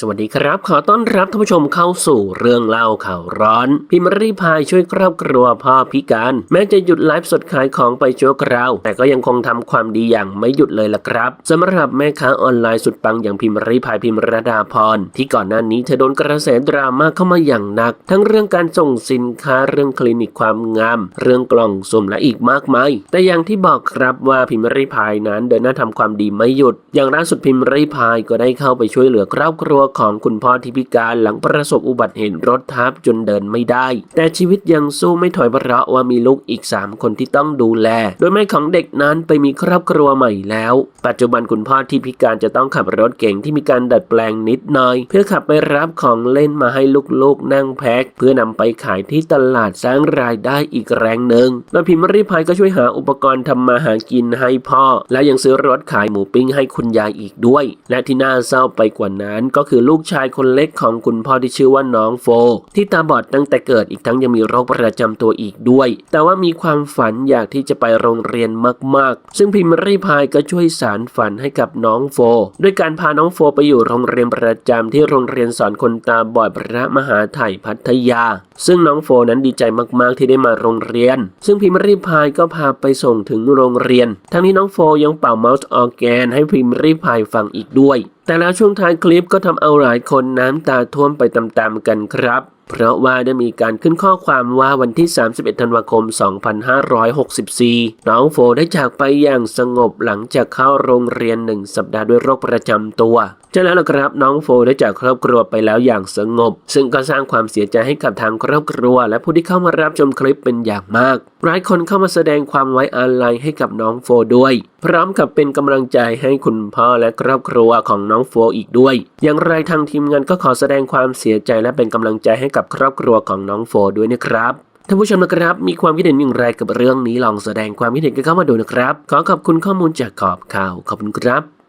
สวัสดีครับ ขอต้อนรับท่านผู้ชมเข้าสู่เรื่องเล่าข่าวร้อน พิมรีพายช่วยครอบครัวพ่อพิการ แม้จะหยุดไลฟ์สดขายของไปชั่วคราว แต่ก็ยังคงทำความดีอย่างไม่หยุดเลยล่ะครับสำหรับแม่ค้าออนไลน์สุดปังอย่างพิมรีพายพิมรดาพร ที่ก่อนหน้านี้เธอโดนกระแสดราม่าเข้ามาอย่างหนัก ทั้งเรื่องการส่งสินค้าเรื่องคลินิกความงาม เรื่องกล่องสุ่มและอีกมากมายแต่อย่างที่บอกครับว่าพิมรีพายนั้นเดินหน้าทำความดีไม่หยุด อย่างล่าสุดพิมรีพายก็ได้เข้าไปช่วยเหลือครอบครัวของคุณพ่อที่พิการหลังประสบอุบัติเหตุรถทับจนเดินไม่ได้ แต่ชีวิตยังสู้ไม่ถอยเพราะว่ามีลูกอีก 3 คนที่ต้องดูแล โดยแม่ของเด็กนั้นไปมีครอบครัวใหม่แล้ว ปัจจุบันคุณพ่อที่พิการจะต้องขับรถเก๋งที่มีการดัดแปลงนิดหน่อย เพื่อขับไปรับของเล่นมาให้ลูกๆนั่งแพ็คเพื่อนำไปขายที่ตลาดสร้างรายได้อีกแรงหนึ่งโดยพิมพ์ริพายก็ช่วยหาอุปกรณ์ทำมาหากินให้พ่อ และยังซื้อรถขายหมูปิ้งให้คุณยายอีกด้วย และที่น่าเศร้าไปกว่านั้นก็คือลูกชายคนเล็กของคุณพ่อที่ชื่อว่าน้องโฟ ที่ตาบอดตั้งแต่เกิดอีกทั้งยังมีโรคประจำตัวอีกด้วย แต่ว่ามีความฝันอยากที่จะไปโรงเรียนมากๆ ซึ่งพิมพ์ริพายก็ช่วยสารฝันให้กับน้องโฟ ด้วยการพาน้องโฟไปอยู่โรงเรียนประจำที่โรงเรียนสอนคนตาบอดพระมหาไถ่พัทยา ซึ่งน้องโฟนั้นดีใจมากๆที่ได้มาโรงเรียน ซึ่งพิมพ์ริพายก็พาไปส่งถึงโรงเรียน ทั้งนี้น้องโฟยังเป่าเมาส์ออร์แกนให้พิมพ์ริพายฟังอีกด้วย แต่แล้วช่วงท้ายคลิปก็ทำเอาหลายคนน้ำตาท่วมไปตามๆกันครับ เพราะว่าได้มีการขึ้นข้อความว่าวันที่ 31 ธันวาคม 2564 น้องโฟได้จากไปอย่างสงบหลังจากเข้าโรงเรียนหนึ่งสัปดาห์ด้วยโรคประจำตัวฉะนั้นแล้วครับน้องโฟได้จากครอบครัวไปแล้วอย่างสงบ ซึ่งก็สร้างความเสียใจให้กับทางครอบครัว และผู้ที่เข้ามารับชมคลิปเป็นอย่างมาก หลายคนเข้ามาแสดงความไว้อาลัยให้กับน้องโฟด้วยพร้อมกับเป็นกำลังใจให้คุณพ่อและครอบครัวของน้องโฟอีกด้วย อย่างไรทางทีมงานก็ขอแสดงความเสียใจและเป็นกำลังใจให้กับครอบครัวของน้องโฟด้วยนะครับท่านผู้ชมนะครับ มีความคิดเห็นอย่างไรกับเรื่องนี้ลองแสดงความคิดเห็นกันเข้ามาดูนะครับ ขอขอบคุณข้อมูลจากขอบข่าวขอบคุณครับ